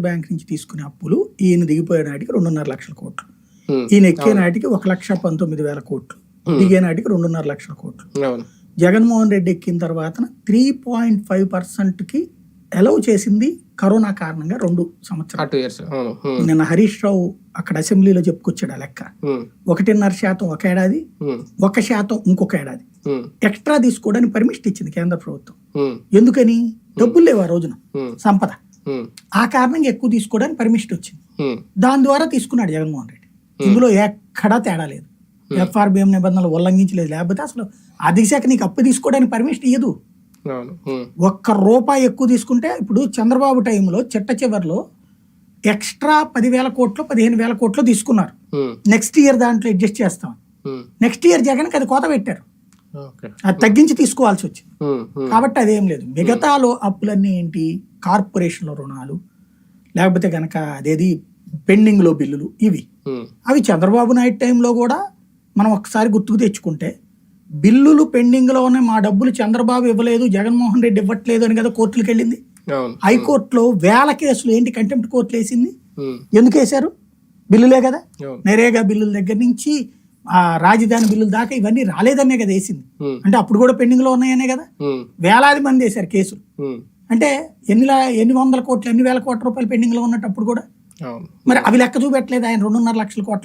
Bank నుంచి తీసుకునే అప్పులు ఈయన దిగిపోయే నాటికి రెండున్నర లక్షల కోట్లు. ఈయన ఎక్కే నాటికి ఒక లక్ష పంతొమ్మిది వేల కోట్లు. దిగే నాటికి రెండున్నర లక్షల కోట్లు. జగన్మోహన్ రెడ్డి ఎక్కిన తర్వాత త్రీ పాయింట్ ఫైవ్ పర్సెంట్కి అలౌ చేసింది కరోనా కారణంగా రెండు సంవత్సరాలు. నిన్న హరీష్ రావు అక్కడ అసెంబ్లీలో చెప్పుకొచ్చాడు ఆ లెక్క. ఒకటిన్నర శాతం ఒక ఏడాది ఒక శాతం ఇంకొక ఏడాది. ఎక్స్ట్రా తీసుకోవడానికి పర్మిషన్ ఇచ్చింది కేంద్ర ప్రభుత్వం. ఎందుకని? డబ్బులు లేవు ఆ రోజున. సంపద. ఆ కారణంగా ఎక్కువ తీసుకోవడానికి పర్మిషన్ వచ్చింది. దాని ద్వారా తీసుకున్నాడు జగన్మోహన్ రెడ్డి. ఇందులో ఎక్కడా తేడా లేదు. ఎఫ్ఆర్బిఎం నిబంధనలు ఉల్లంఘించలేదు. లేకపోతే అసలు ఆర్థిక శాఖ నీకు అప్పు తీసుకోవడానికి పర్మిషన్ ఇయ్యదు. ఒక్క రూపాయి ఎక్కువ తీసుకుంటే ఇప్పుడు చంద్రబాబు టైంలో చిట్ట చివరిలో ఎక్స్ట్రా పదివేల కోట్లు పదిహేను వేల కోట్లు తీసుకున్నారు. నెక్స్ట్ ఇయర్ దాంట్లో అడ్జస్ట్ చేస్తాం. నెక్స్ట్ ఇయర్ జగన్కి అది కోత పెట్టారు. అది తగ్గించి తీసుకోవాల్సి వచ్చింది. కాబట్టి అదేం లేదు. మిగతాలో అప్పులన్నీ ఏంటి? కార్పొరేషన్ల రుణాలు లేకపోతే కనుక అదేది పెండింగ్లో బిల్లులు ఇవి. అవి చంద్రబాబు నాయుడు టైంలో కూడా మనం ఒకసారి గుర్తుకు తెచ్చుకుంటే బిల్లులు పెండింగ్లో ఉన్నాయి మా డబ్బులు చంద్రబాబు ఇవ్వలేదు జగన్మోహన్ రెడ్డి ఇవ్వట్లేదు అని కదా కోర్టులకు వెళ్ళింది. హైకోర్టులో వేల కేసులు ఏంటి కంటెంప్ట్ కోర్టులు వేసింది ఎందుకు వేశారు? బిల్లులే కదా? నరేగా బిల్లుల దగ్గర నుంచి రాజధాని బిల్లుల దాకా ఇవన్నీ రాలేదనే కదా వేసింది. అంటే అప్పుడు కూడా పెండింగ్లో ఉన్నాయనే కదా? వేలాది మంది వేశారు కేసులు. అంటే ఎన్ని లా- ఎన్ని వందల కోట్లు ఎన్ని వేల కోట్ల రూపాయలు పెండింగ్లో ఉన్నట్టు అప్పుడు కూడా? మరి అవి లెక్క చూపెట్టలేదు ఆయన రెండున్నర లక్షల కోట్ల